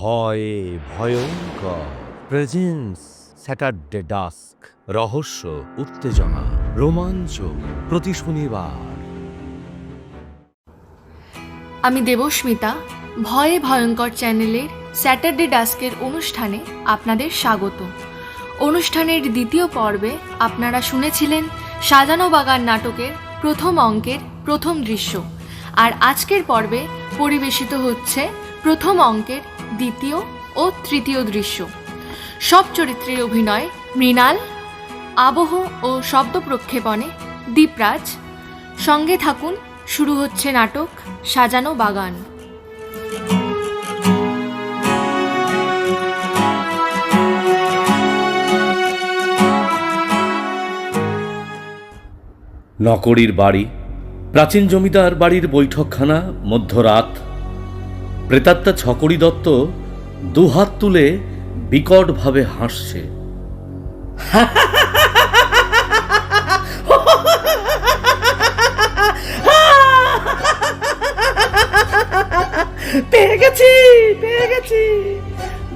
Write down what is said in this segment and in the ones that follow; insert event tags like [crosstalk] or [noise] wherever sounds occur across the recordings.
ভয়ে ভয়ঙ্কর। Presence, Saturday dusk, রহস্য, উত্তেজনা, রোমাঞ্চ প্রতি শনিবার। আমি দেবস্মিতা, ভয়ে ভয়ঙ্কর চ্যানেলের স্যাটারডে ডাস্কের অনুষ্ঠানে আপনাদের স্বাগত। অনুষ্ঠানের দ্বিতীয় পর্বে আপনারা শুনেছিলেন সাজানো বাগান নাটকের প্রথম অঙ্কের প্রথম দৃশ্য। আর আজকের পর্বে পরিবেশিত হচ্ছে প্রথম অঙ্কের দ্বিতীয় ও তৃতীয় দৃশ্য। সব চরিত্রের অভিনয় মৃণাল, আবহ ও শব্দ প্রক্ষেপণে দীপরাজ। সঙ্গে থাকুন, শুরু হচ্ছে নাটক, সাজানো বাগান। নকরির বাড়ি, প্রাচীন জমিদার বাড়ির বৈঠকখানা, মধ্যরাত। প্রেতাত্মা ছকরি দত্ত দুহাত তুলে বিকটভাবে হাসছে। পেয়ে গেছি পেয়ে গেছি।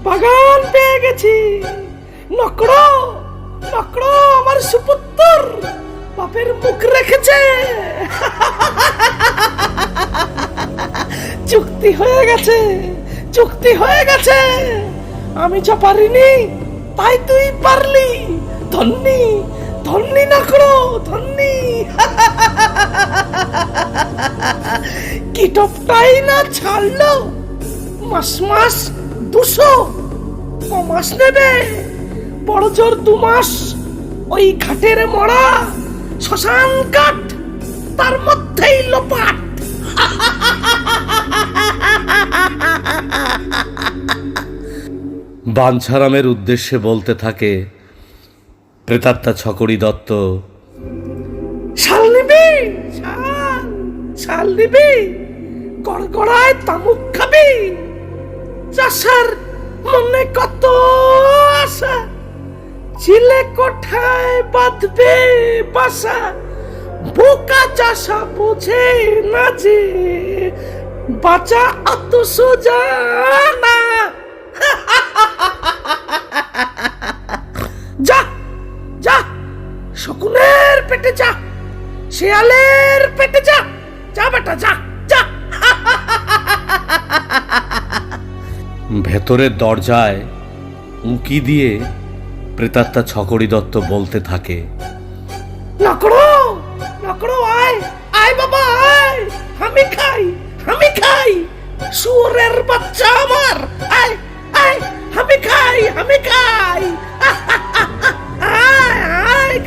বাগান পেয়ে গেছি। নকড়ো নকড়ো আমার সুপুত্তর। বাপের মুখ রেখেছে। চুক্তি হয়ে গেছে, চুক্তি হয়ে গেছে। আমি যা পারিনি, তাই তুই পারলি। ধন্যি ধন্যি নকড়ো ধন্যি। [laughs] কিটপটাই না ছাড়লো, মাস মাস দুশো মাস নেবে। বড় জোর দু মাস, ওই ঘাটের মরা শ্মশান কাঠ তার মধ্যেই লোপাট। বাঞ্ছারামের উদ্দেশ্যে বলতে থাকে, প্রেতাত্মা ছকরি দত্ত। শাল নিবি, শাল শাল নিবি, গড়গড়ায় তামুক খাবি। চাষার মনে কত আশা, চিলে কোঠায় বাঁধবে বাসা। বোকা চাষা বোঝে না যে বাঁচা অত সোজা না। যা যা শকুনের পেটে যা শেয়ালের পেটে যা যা বেটা যা যা। ভেতরের দরজায় উঁকি দিয়ে প্রেতাত্মা ছকরি দত্ত বলতে থাকে নকড়ো নকড়ো আয় আয় বাবা আয়। আমি খাই আমি খাই। সুরের বাচ্চা আমার। খাই আমি খাই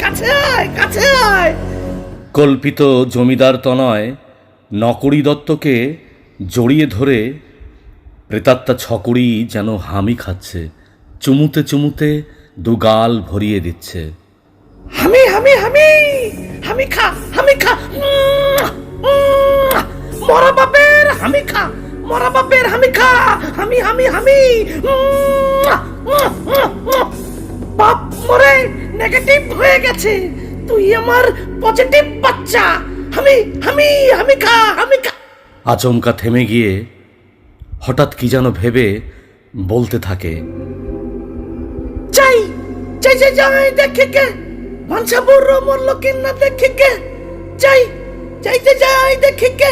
কাছে আয় কাছে আয়। কল্পিত জমিদার তনয় নকরি দত্তকে জড়িয়ে ধরে প্রেতাত্মা ছকরি যেন হামি খাচ্ছে চুমুতে চুমুতে দুগাল ভরিয়ে দিচ্ছে। হামি হামি হামি হামি খা হামি খা। মরা বাপের হামি খা। মরা বাপের হামি খা হামি হামি হামি। বাপ মরে নেগেটিভ হয়ে গেছে। তুই আমার পজিটিভ বাচ্চা। হামি হামি হামি খা হামি খা। আচমকা থেমে গিয়ে হঠাৎ কি যেন ভেবে বলতে থাকে। চাই চাই চাই যাই দেখে কে? মানসা বুড়ো মরলো কিনা দেখে কে? চাই চাইতে যাই দেখে কে?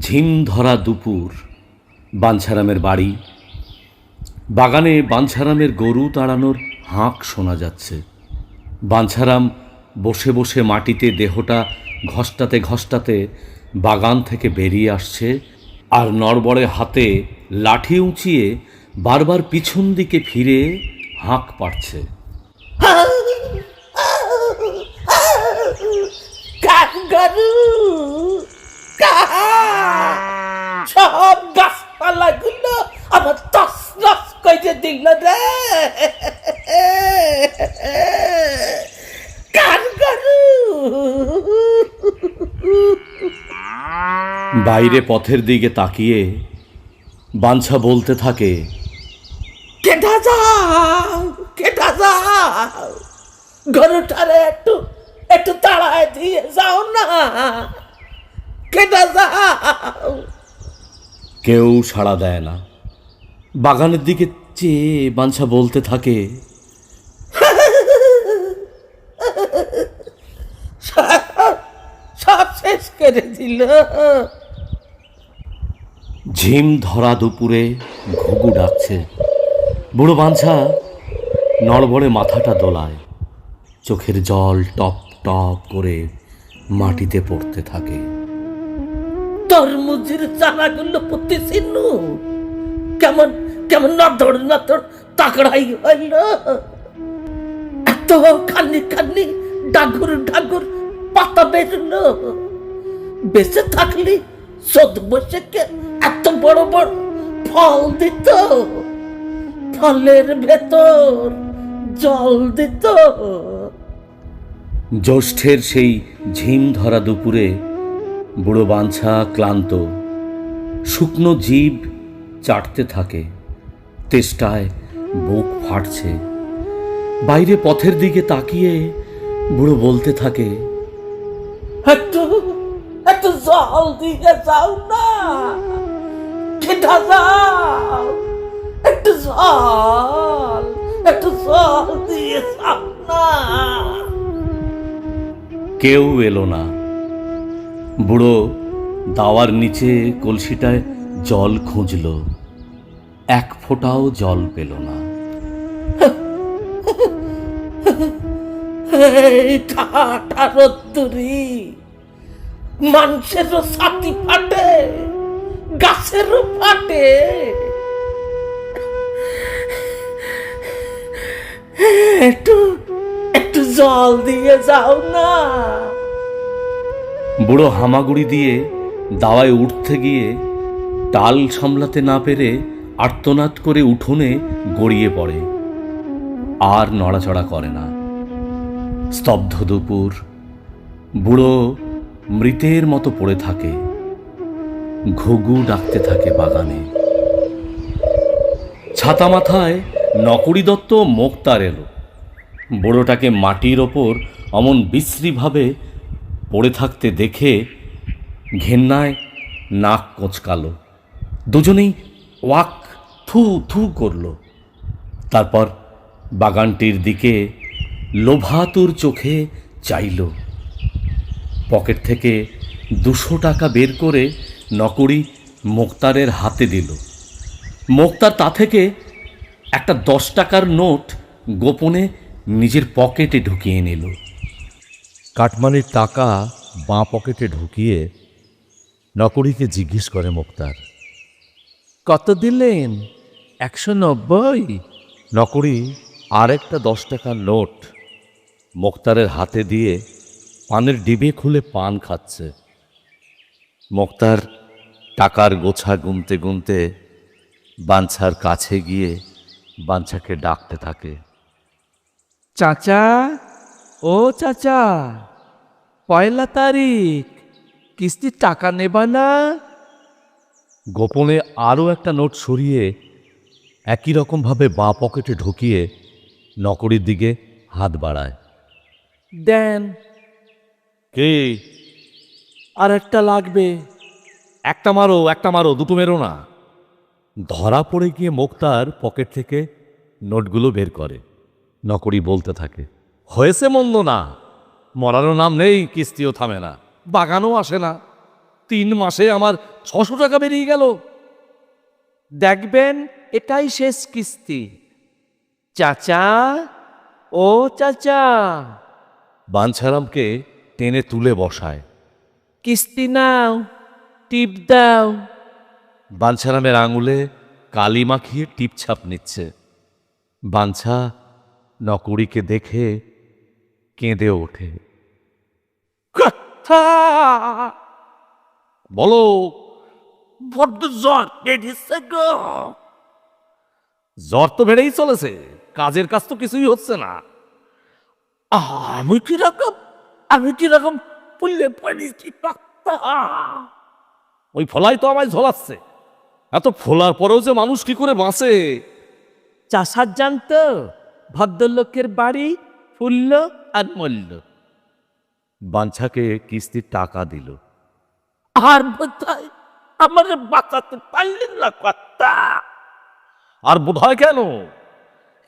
ঝিম ধরা দুপুর, বাঞ্ছারামের বাড়ি। বাগানে বাঞ্ছারামের গরু তাড়ানোর হাঁক শোনা যাচ্ছে। বাঞ্ছারাম বসে বসে মাটিতে দেহটা ঘষ্টাতে ঘষ্টাতে বাগান থেকে বেরিয়ে আসছে আর নড়বড়ে হাতে লাঠি উঁচিয়ে বারবার পিছন দিকে ফিরে হাঁক পাড়ছে কাঙ্গারু কা সব গাছপালাগুলো আমার তস নস করে মেজে দিল রে কার গরু বাইরে পথের দিকে তাকিয়ে বাঞ্ছা বলতে থাকে কেটা যাও কেটা যাও। গরুটারে একটু একটু তাড়ায় দিয়ে যাও না। কেটা যাও। কেউ সাড়া দেয় না। বাগানের দিকে চেয়ে বাঞ্ছা বলতে থাকে সব শেষ করে দিল। ঝিম ধরা দুপুরে ঘুঘু ডাকছে। বুড়ো বাঞ্ছা নড়বড়ে মাথাটা দোলায়। চোখের জল টপ টপ করে মাটিতে পড়তে থাকে। তরমুজের চারাগুলো পুঁতে চিনু কেমন কেমন নদর নদর তাকড়াই হইল এত খানি খানি ডাগুর ডাগুর পাতা বেরলো। বেঁচে থাকলি চোদ্দ বসেকে এত বড় বড় ফল দিত। ফলের ভেতর জল দিত। জ্যৈষ্ঠের সেই ঝিম ধরা দুপুরে বুড়ো বাঞ্ছা ক্লান্ত, শুকনো জীব চাটতে থাকে, তেষ্টায় বুক ফাটছে। বাইরে পথের দিকে তাকিয়ে বুড়ো বলতে থাকে একটু একটু জল দিয়ে যাও না। খেটা যাও একটু জল একটু জল দিয়ে না কেউ এলো না। বুড়ো দাওয়ার নিচে কলসিটায় জল খুঁজল। এক ফোঁটাও জল পেল না। ঠাটা মানুষেরও ছাতি ফাটে। গাছেরও ফাটে। একটু একটু জল দিয়ে যাও না। বুড়ো হামাগুড়ি দিয়ে দাওয়ায় উঠতে গিয়ে টাল সামলাতে না পেরে আর্তনাদ করে উঠোনে গড়িয়ে পড়ে। আর নড়াচড়া করে না। স্তব্ধ দুপুর। বুড়ো মৃতের মতো পড়ে থাকে। ঘুঘু ডাকতে থাকে বাগানে। ছাতা মাথায় নকরি দত্ত মোক্তার এলো। বুড়োটাকে মাটির ওপর অমন বিশ্রীভাবে পড়ে থাকতে দেখে ঘেন্নায় নাক কোঁচকালো। দুজনেই ওয়াক থু থু করল। তারপর বাগানটির দিকে লোভাতুর চোখে চাইল। পকেট থেকে দুশো টাকা বের করে নকরি মোক্তারের হাতে দিল। মোক্তার তা থেকে একটা দশ টাকার নোট গোপনে নিজের পকেটে ঢুকিয়ে নিল। কাটমানির টাকা বাঁ পকেটে ঢুকিয়ে নকরিকে জিজ্ঞেস করে মুক্তার কত দিলেন? একশো নব্বই? নকরি আর একটা দশ টাকার নোট মোক্তারের হাতে দিয়ে পানের ডিবে খুলে পান খাচ্ছে। মোক্তার টাকার গোছা গুনতে গুনতে বাঞ্ছার কাছে গিয়ে বাঞ্ছাকে ডাকতে থাকে। চাচা ও চাচা পয়লা তারিখ কিস্তির টাকা নেবা না? গোপনে আরও একটা নোট সরিয়ে একই রকমভাবে বাঁ পকেটে ঢুকিয়ে নকরির দিকে হাত বাড়ায়। দেন। কে? আর একটা লাগবে। একটা মারো একটা মারো, দুটো মেরো না। ধরা পড়ে গিয়ে মোক্তার পকেট থেকে নোটগুলো বের করে। নকরি বলতে থাকে, হয়েছে মন্দ না। মরারও নাম নেই, কিস্তিও থামে না। বাগানও আসে না। তিন মাসে আমার ছশো টাকা বেরিয়ে গেল। দেখবেন, এটাই শেষ কিস্তি। চাচা, ও চাচা। বাঞ্ছারামকে টেনে তুলে বসায়। কিস্তি নাও। টিপ দাও। বাঞ্ছারামের আঙুলে কালি মাখিয়ে টিপছাপ নিচ্ছে। বাঞ্ছা নকরিকে দেখে কেঁদে ওঠে। বলো। বড্ড জ্বর বেড়েছে গো। জ্বর তো বেড়েই চলেছে কাজের কাজ তো কিছুই হচ্ছে না। আহ, আমি কীরকম আমি কীরকম পুললে পাক্তা ওই ফলাই তো আমায় ঝোলাচ্ছে। এত ফোলার পরেও যে মানুষ কি করে বাঁচে? চাষার জানতো ভদ্রলোকের বাড়ি ফুলল আর মূল্য। বাঞ্ছাকে কিস্তির টাকা দিল। আর বোধহয় আমার বাঁচাতে পারলেন না কর্তা। আর বোধহয় কেন?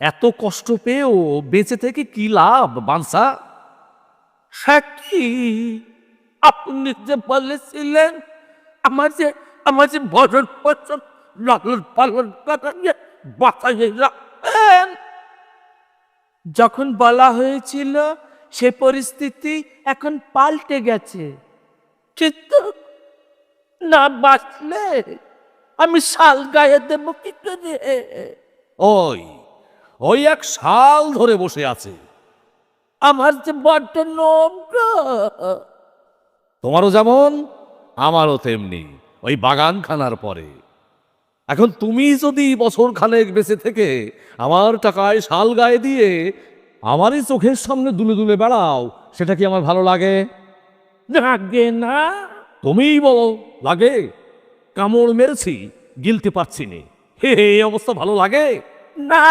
এত কষ্ট পেয়েও বেঁচে থেকে কি লাভ বাঞ্ছা? সাক্ষী আপনি যে বলেছিলেন আমার যে আমার যে ভজন পছন লালন পালন যখন বলা হয়েছিল সে পরিস্থিতি এখন পাল্টে গেছে কিন্তু না বাঁচলে আমি শাল গায়ে দেবো কি করে? ওই ওই এক শাল ধরে বসে আছে। আমার যে বড্ড নম্র তোমারও যেমন আমারও তেমনি ওই বাগান খানার পরে। এখন তুমি যদি বছর খানেক বেঁচে থেকে আমার টাকায় শাল গায়ে দিয়ে আমারই চোখের সামনে দুলে দুলে বেড়াও সেটা কি আমার ভালো লাগে? লাগে না। তুমিই বলো লাগে? কামড় মেরেছি গিলতে পারছি নে। হে হে, এই অবস্থা ভালো লাগে? না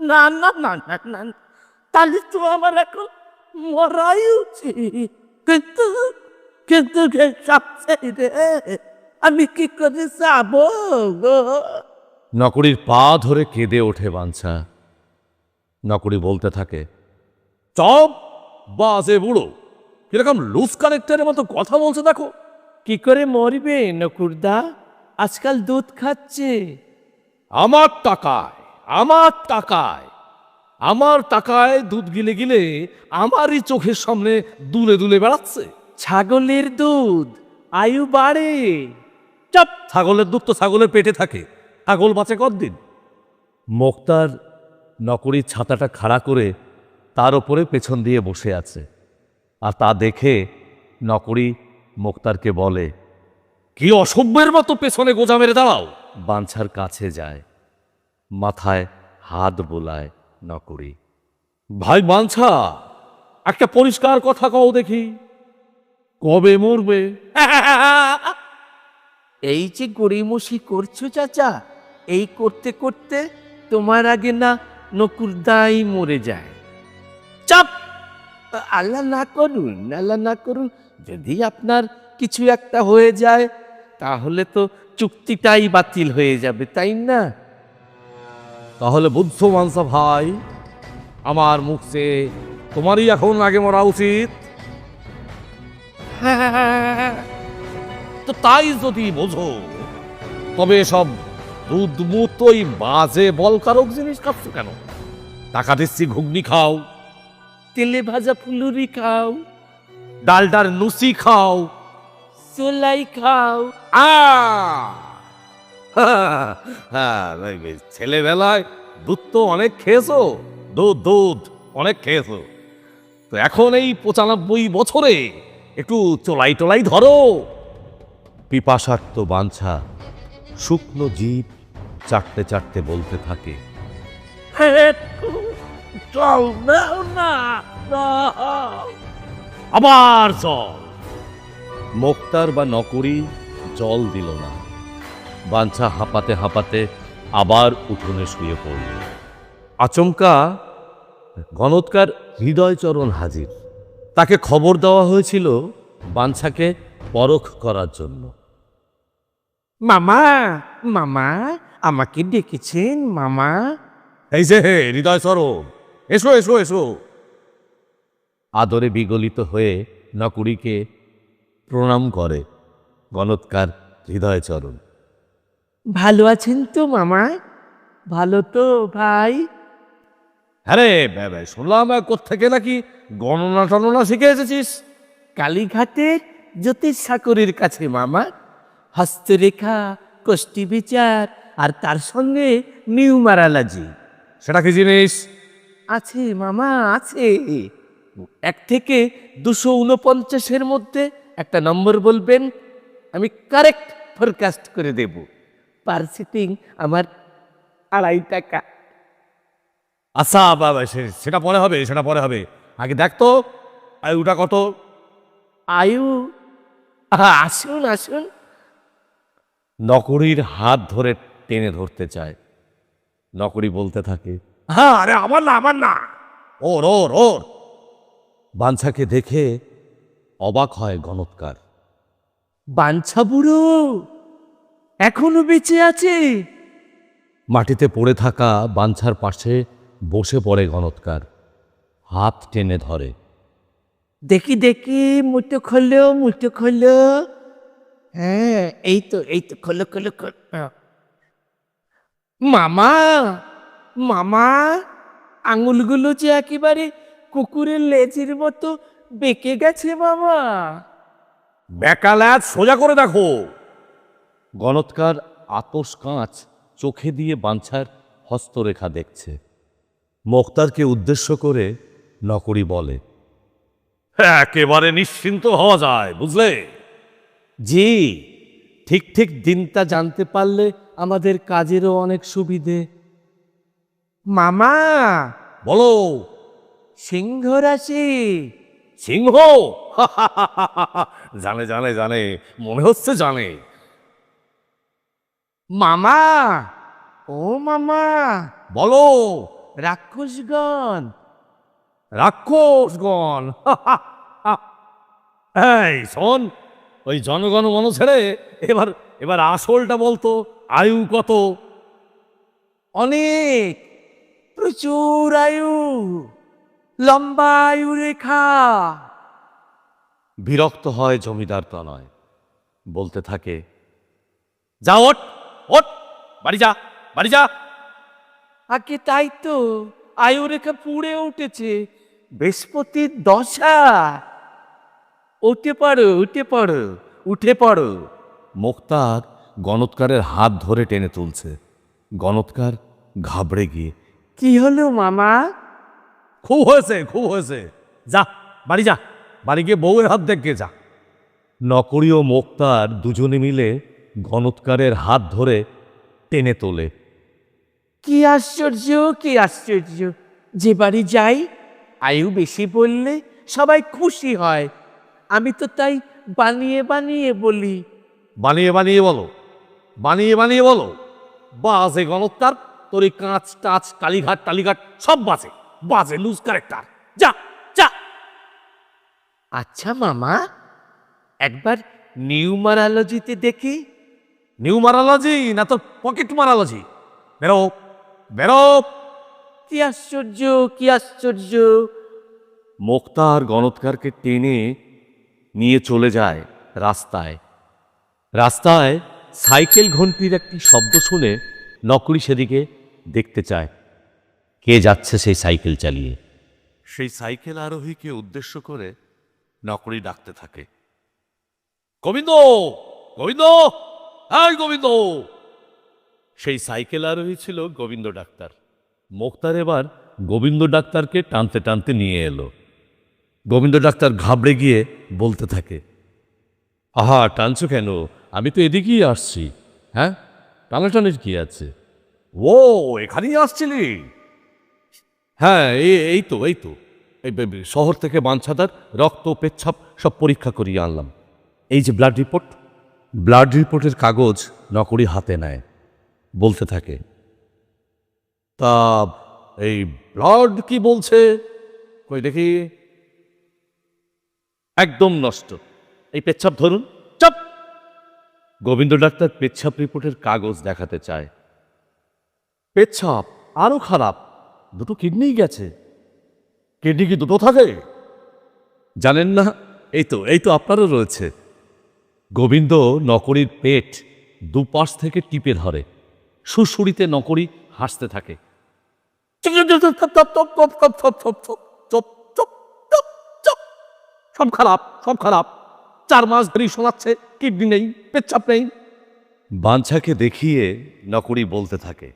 না না না না না না। তাহলে তো আমার এখন মরাই উচিত। কিন্তু কিন্তু আমি কি করে যাব নকরির পা ধরে কেঁদে ওঠে বাঞ্ছা। নকরি বলতে থাকে চপ বাজে বুড়ো কীরকম লুজ কানেক্টারের মতো কথা বলছে দেখো। কি করে মরবে নকুরদা আজকাল দুধ খাচ্ছে। আমার টাকায় আমার টাকায় আমার টাকায় দুধ গিলে গিলে আমারই চোখের সামনে দুলে দুলে বেড়াচ্ছে। ছাগলের দুধ, আয়ু বাড়ে। চাপ! ছাগলের দুধ তো ছাগলের পেটে থাকে। ছাগল বাঁচে কতদিন? মোক্তার নকরির ছাতাটা খাড়া করে তার ওপরে পেছন দিয়ে বসে আছে। আর তা দেখে নকরি মোক্তারকে বলে, কি অসভ্যের মতো পেছনে গোজা মেরে দাঁড়াও? বাঞ্ছার কাছে যায়। মাথায় হাত বোলায় নকরি ভাই বাঞ্ছা, একটা পরিষ্কার কথা কও দেখি। কবে মরবে? [laughs] এই যে গড়িমসি করছ চাচা এই করতে করতে তোমার আগে না নকুরদাই মরে যায়। চাপ! আল্লাহ না করুন আল্লাহ না করুন যদি আপনার কিছু একটা হয়ে যায় তাহলে তো চুক্তিটাই বাতিল হয়ে যাবে তাই না? তাহলে বুদ্ধ মানসা ভাই আমার মুখ সে তোমারই এখন আগে মরা উচিত। [laughs] তো তাই যদি বোঝো তবে সব দুধ মুত বাজে বলকারক জিনিস খাচ্ছ কেন? টাকা দিচ্ছি ঘুগনি খাও। তেলে ভাজা ফুলুরি খাও। ডালডার নুসি খাও। চোলাই খাও! [laughs] হ্যাঁ, ছেলেবেলায় দুধ তো অনেক খেয়েছো? দুধ দুধ অনেক খেয়েছো। তো এখন এই পঁচানব্বই বছরে একটু চোলাই টোলাই ধরো। পিপাসার্থ বাঞ্ছা শুকনো জীব চাটতে চাটতে বলতে থাকে। জল দাও না। আবার জল। মোক্তার বা নকরি জল দিল না। বাঞ্ছা হাঁপাতে হাঁপাতে আবার উঠোনে শুয়ে পড়ল। আচমকা গণৎকার হৃদয়চরণ হাজির। তাকে খবর দেওয়া হয়েছিল বাঞ্ছাকে পরখ করার জন্য। মামা মামা আমাকে ডেকেছেন মামা। এই যে হে হৃদয়চরণ এসো এসো এসো। আদরে বিগলিত হয়ে নকুড়িকে প্রণাম করে গণৎকার হৃদয়চরণ ভালো আছেন তো মামা? ভালো তো ভাই? আরে শুনলাম কোথেকে নাকি গণনা টননা শিখে এসেছিস? কালীঘাটের জ্যোতিষ ঠাকুরের কাছে মামা। হস্তরেখা কোষ্ঠী বিচার আর তার সঙ্গে নিউমারালাজি। সেটা কি জিনিস? আছে মামা আছে। এক থেকে দুশো উনপঞ্চাশের মধ্যে একটা নম্বর বলবেন আমি কারেক্ট ফোরকাস্ট করে দেব। পার সিটিং আমার আড়াই টাকা। আচ্ছা সেটা পরে হবে সেটা পরে হবে। আগে দেখ তো আয়ুটা কত? আয়ু আসুন আসুন। নকরির হাত ধরে টেনে ধরতে চায়। নকরি বলতে থাকে হ্যাঁ আরে আমার না আমার না। ওর ওর ওর। বাঞ্ছাকে দেখে অবাক হয় গণৎকার। বাঞ্ছা বুড়ো এখনও বেঁচে আছে? মাটিতে পড়ে থাকা বাঞ্ছার পাশে বসে পড়ে গণৎকার হাত টেনে ধরে। দেখি দেখি মুঠো খোলো মুঠো খোলো। হ্যাঁ এই তো এই তো খোলো খোলো খোলো। মামা মামা আঙুলগুলো যে একেবারে কুকুরের লেজের মতো বেঁকে গেছে মামা। বেকালাত সোজা করে দেখো। গণৎকার আতস কাঁচ চোখে দিয়ে বাঞ্ছার হস্তরেখা দেখছে। মোক্তারকে উদ্দেশ্য করে নকরি বলে। একেবারে নিশ্চিন্ত হওয়া যায় বুঝলে? জি ঠিক ঠিক দিনটা জানতে পারলে আমাদের কাজেরও অনেক সুবিধে। মামা! বলো। সিংহ রাশি। সিংহ? [laughs] জানে জানে জানে মনে হচ্ছে জানে। মামা! ও মামা! বলো। রাক্ষসগণ। রাক্ষসগণ? এই শোন ওই জনগণ মন ছেড়ে এবার এবার আসলটা বলতো আয়ু কত? অনেক। প্রচুর আয়ু। লম্বা আয়ু রেখা। বিরক্ত হয় জমিদার তনয় বলতে থাকে যা ওট ওট বাড়ি যা বাড়ি যা। আগে তাই তো আয়ু রেখা পুড়ে উঠেছে। বৃহস্পতির দশা। উঠে পড়ো উঠে পড়ো উঠে পড়ো। মোক্তার গণৎকারের হাত ধরে টেনে তুলছে। গণৎকার ঘাবড়ে গিয়ে কি হলো মামা? খুব হয়েছে খুব হয়েছে। যা বাড়ি যা। বাড়ি গিয়ে বউয়ের হাত দেখে যা। নকরি ও মোক্তার দুজনে মিলে গণৎকারের হাত ধরে টেনে তোলে। কি আশ্চর্য কি আশ্চর্য। যে বাড়ি যাই আয়ু বেশি বললে সবাই খুশি হয়। আমি তো তাই বানিয়ে বানিয়ে বলি। বানিয়ে বানিয়ে বলো। বানিয়ে বানিয়ে বলো। বাজে গণৎকার তোর এই কাঁচ টাচ কালীঘাট টালিঘাট সব বাজে। বাজে লুজ ক্যারেক্টার যা যা। আচ্ছা মামা একবার নিউমারোলজিতে দেখি। নিউ মারালজি না তোর পকেট মারালজি বেরো। বেরো কি আশ্চর্য কি আশ্চর্য। মোক্তার গণৎকারকে টেনে নিয়ে চলে যায় রাস্তায়। রাস্তায় সাইকেল ঘন্টির একটি শব্দ শুনে নকরি সেদিকে দেখতে চায়। কে যাচ্ছে সেই সাইকেল চালিয়ে? সেই সাইকেল আরোহীকে উদ্দেশ্য করে নকরি ডাকতে থাকে। গোবিন্দ! গোবিন্দ! হ্যাঁ গোবিন্দ! সেই সাইকেল আরোহী ছিল গোবিন্দ ডাক্তার। মোক্তার এবার গোবিন্দ ডাক্তারকে টানতে টানতে নিয়ে এলো। গোবিন্দ ডাক্তার ঘাবড়ে গিয়ে বলতে থাকে, আহা, টানছো কেন? আমি তো এদিকেই আসছি। হ্যাঁ? টানাটানির কি আছে? ও, এখানেই আসছিলি? হ্যাঁ এই তো এই তো। এই শহর থেকে বাঞ্ছাদার রক্ত, পেচ্ছাপ সব পরীক্ষা করিয়ে আনলাম। এই যে ব্লাড রিপোর্ট ব্লাড রিপোর্টের কাগজ নকরি হাতে নেয়। বলতে থাকে। তা এই ব্লাড কি বলছে? কই দেখি। একদম নষ্ট। এই পেচ্ছাপ ধরুন। চাপ! গোবিন্দ ডাক্তার পেচ্ছাপ রিপোর্টের কাগজ দেখাতে চায়। পেচ্ছাপ? আরও খারাপ। দুটো কিডনিই গেছে। কিডনি কি দুটো থাকে? জানেন না? এই তো এই তো আপনারও রয়েছে। গোবিন্দ নকরির পেট দুপাশ থেকে টিপে ধরে সুসুরিতে নকরি হাসতে থাকে সব খারাপ সব খারাপ চার মাস ধরেই শোনাচ্ছে কিডনি নেই পেচ্ছাপ নেই বাঞ্ছাকে দেখিয়ে নকরি বলতে থাকে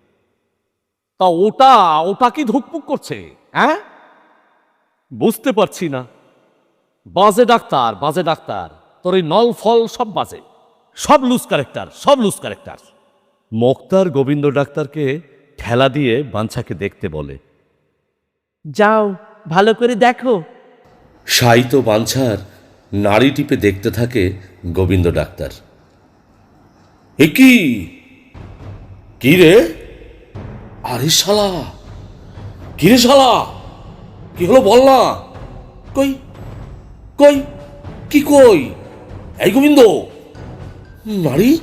তা ওটা ওটা কি ধুকপুক করছে হ্যাঁ বুঝতে পারছি না বাজে ডাক্তার বাজে ডাক্তার তোর এই নল ফল সব বাজে সব লুজ ক্যারেক্টার সব লুজ ক্যারেক্টার মোক্তার গোবিন্দ ডাক্তারকে ঠেলা দিয়ে বাঞ্ছাকে দেখতে বলে। যাও ভালো করে দেখো। সাহিত্য বাঞ্ছার নাড়ি টিপে দেখতে থাকে গোবিন্দ ডাক্তার। এ কি? কি রে? আরে শালা! কি রে শালা? কি হলো বল না? কই? কই? কি কই? এই গোবিন্দ! নাড়ি?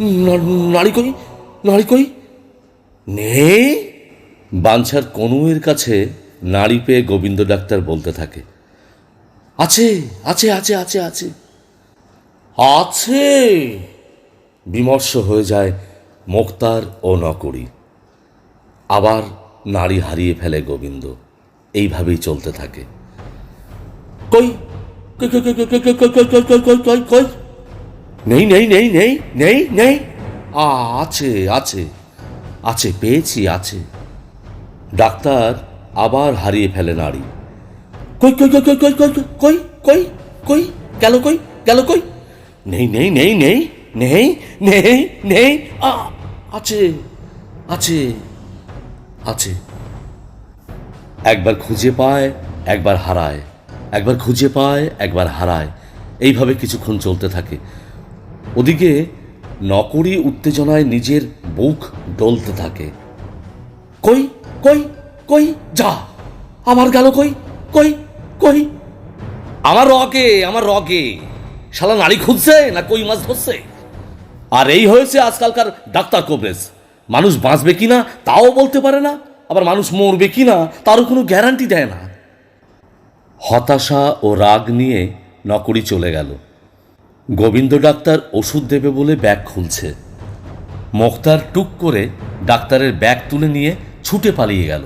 না- নাড়ি কই? নাড়ি কই নেই বাঞ্ছার কনুয়ের কাছে নাড়ি পেয়ে গোবিন্দ ডাক্তার বলতে থাকে আছে আছে আছে আছে আছে আছে বিমর্ষ হয়ে যায় মোক্তার ও নকরি আবার নারী হারিয়ে ফেলে গোবিন্দ এইভাবেই চলতে থাকে কই কই কই কই কই কই কই কই কই কই কই কই নেই নেই নেই নেই নেই নেই আ, আছে আছে। আছে, পেয়েছি, আছে। ডাক্তার আবার হারিয়ে ফেলে নারী কই কই কই কই কই কই কই কই কই, গেল কই গেল কই? নেই নেই নেই নেই নেই নেই নেই আছে আছে আছে। একবার খুঁজে পায়, একবার হারায়। একবার খুঁজে পায়, একবার হারায়। এইভাবে কিছুক্ষণ চলতে থাকে। ওদিকে নকরি উত্তেজনায় নিজের বুক ডলতে থাকে। কই কই কই, যা। আমার গেল কই কই কই। আমার রকে আমার রকে। শালা নারী খুঁজছে না কই মাছ ধরছে? আর এই হয়েছে আজকালকার ডাক্তার কবরেজ মানুষ বাঁচবে কিনা তাও বলতে পারে না। আবার মানুষ মরবে কিনা তারও কোনো গ্যারান্টি দেয় না। হতাশা ও রাগ নিয়ে নকরি চলে গেল। গোবিন্দ ডাক্তার ওষুধ দেবে বলে ব্যাগ খুলছে। মোক্তার টুক করে ডাক্তারের ব্যাগ তুলে নিয়ে ছুটে পালিয়ে গেল।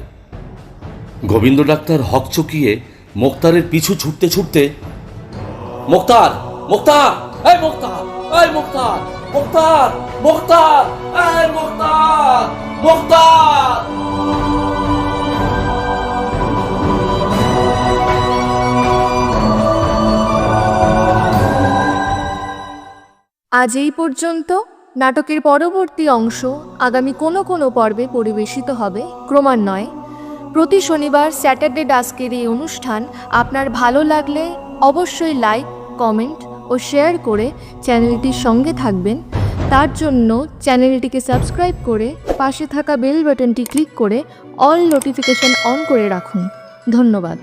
গোবিন্দ ডাক্তার হকচকিয়ে মোক্তারের পিছু ছুটতে ছুটতে, মোক্তার মোক্তার, এই মোক্তার এই মোক্তার মোক্তার, এই মোক্তার মোক্তার! আজ এই পর্যন্ত নাটকের পরবর্তী অংশ আগামী কোনো কোনো পর্বে পরিবেশিত হবে। ক্রমান্বয়ে প্রতি শনিবার স্যাটারডে ডাস্কের এই অনুষ্ঠান আপনার ভালো লাগলে অবশ্যই লাইক, কমেন্ট ও শেয়ার করে চ্যানেলটির সঙ্গে থাকবেন। তার জন্য চ্যানেলটিকে সাবস্ক্রাইব করে পাশে থাকা বেল বাটনটি ক্লিক করে অল নোটিফিকেশন অন করে রাখুন। ধন্যবাদ।